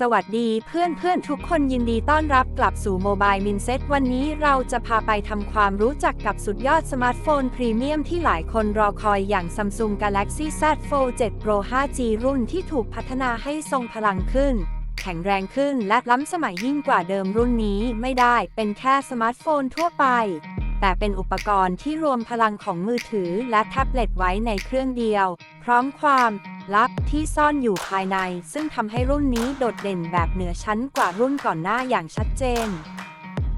สวัสดีเพื่อนเพื่อนๆทุกคนยินดีต้อนรับกลับสู่โมบายมินเซ็ตวันนี้เราจะพาไปทำความรู้จักกับสุดยอดสมาร์ทโฟนพรีเมียมที่หลายคนรอคอยอย่าง Samsung Galaxy Z Fold 7 Pro 5G รุ่นที่ถูกพัฒนาให้ทรงพลังขึ้น แข็งแรงขึ้นและล้ำสมัยยิ่งกว่าเดิมรุ่นนี้ไม่ได้เป็นแค่สมาร์ทโฟนทั่วไป แต่เป็นอุปกรณ์ที่รวมพลังของมือถือและแท็บเล็ตไว้ในเครื่องเดียว พร้อมความ ลับที่ซ่อนอยู่ภายใน ซึ่งทำให้รุ่นนี้โดดเด่นแบบเหนือชั้นกว่ารุ่นก่อนหน้าอย่างชัดเจน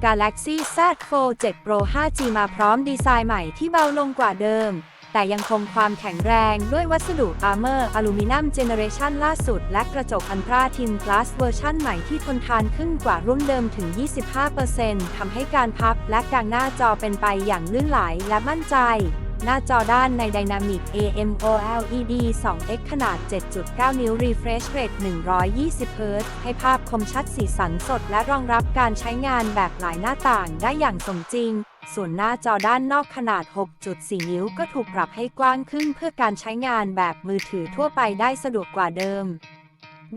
Galaxy Z Fold 7 Pro 5G มาพร้อมดีไซน์ใหม่ที่เบาลงกว่าเดิม แต่ยังคงความแข็งแรงด้วยวัสดุ Armor อลูมิเนียมเจเนเรชันล่าสุด และกระจกอันตราทินกลาสเวอร์ชั่นใหม่ที่ทนทานขึ้นกว่ารุ่นเดิมถึง 25%ทำให้การพับและกางหน้าจอเป็นไปอย่างลื่นไหลและมั่นใจ หน้าจอด้านใน Dynamic AMOLED 2X ขนาด 7.9 นิ้ว Refresh Rate 120 Hz ให้ภาพคมชัดสีสันสดและรองรับการใช้งานแบบหลายหน้าต่างได้อย่างสมจริง ส่วนหน้าจอด้านนอกขนาด 6.4 นิ้วก็ถูกปรับให้กว้างขึ้นเพื่อการใช้งานแบบมือถือทั่วไปได้สะดวกกว่าเดิม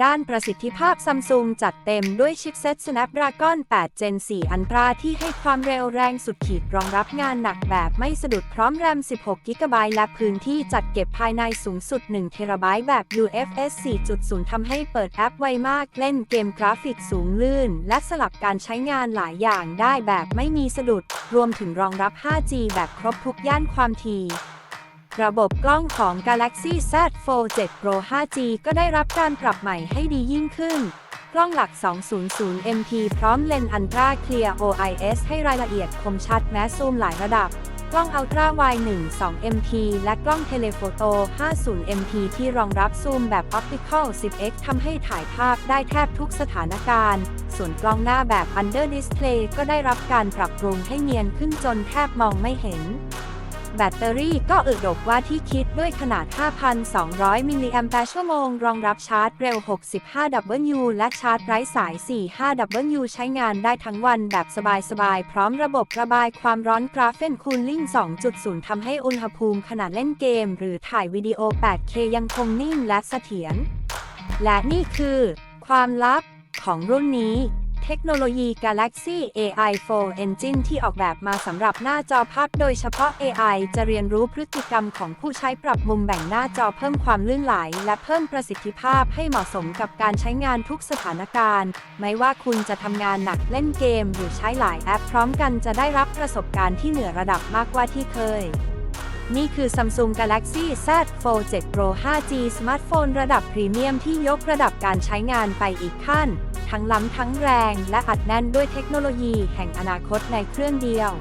ด้านประสิทธิภาพซัมซุงจัดเต็มด้วยชิปเซ็ต Snapdragon 8 Gen 4 Ultra ที่ให้ความเร็วแรงสุดขีดรองรับงานหนักแบบไม่สะดุดพร้อมแรม 16 g b และพื้นที่จัดเก็บภายในสูงสุด 1 t b แบบ UFS 4.0 ทำให้เปิดแอปไวมากเล่นเกมกราฟิกสูงลื่น และสลับการใช้งานหลายอย่างได้แบบไม่มีสะดุด รวมถึงรองรับ 5G แบบครบทุกย่านความถี่ ระบบกล้องของ Galaxy Z Fold 7 Pro 5G ก็ได้รับการปรับใหม่ให้ดียิ่งขึ้น กล้องหลัก 200 MP พร้อมเลนส์ Ultra Clear OIS ให้รายละเอียดคมชัดแม้ซูมหลายระดับ กล้อง Ultra Wide 1 2 MP และกล้อง Telephoto 50 MP ที่รองรับซูมแบบ Optical 10x ทำให้ถ่ายภาพได้แทบทุกสถานการณ์ ส่วนกล้องหน้าแบบ Under Display ก็ได้รับการปรับปรุงให้เนียนขึ้นจนแทบมองไม่เห็น แบตเตอรี่ก็อึดดกว่าที่คิดด้วยขนาด 5,200 มิลลิแอมแปร์ชั่วโมง รองรับชาร์จเร็ว 65W และชาร์จไร้สาย 45W ใช้งานได้ทั้งวันแบบสบาย ๆ พร้อมระบบระบายความร้อนกราเฟนคูลลิ่ง 2.0 ทำให้อุณหภูมิขณะเล่นเกม หรือถ่ายวิดีโอ 8K ยังคงนิ่งและเสถียร และนี่คือ ความลับของรุ่นนี้ เทคโนโลยี Galaxy AI 4 Engine ที่ออกแบบมาสำหรับหน้าจอภาพโดยเฉพาะ AI จะเรียนรู้พฤติกรรมของผู้ใช้ปรับมุมแบ่งหน้าจอเพิ่มความลื่นไหล และเพิ่มประสิทธิภาพให้เหมาะสมกับการใช้งานทุกสถานการณ์ ไม่ว่าคุณจะทำงานหนักเล่นเกม หรือใช้หลายแอปพร้อมกันจะได้รับประสบการณ์ที่เหนือระดับมากกว่าที่เคยนี่คือ Samsung Galaxy Z Fold 7 Pro 5G สมาร์ทโฟนระดับพรีเมียมที่ยกระดับการใช้งานไปอีกขั้น ทั้งล้ำทั้งแรง และอัดแน่นด้วยเทคโนโลยีแห่งอนาคตในเครื่องเดียว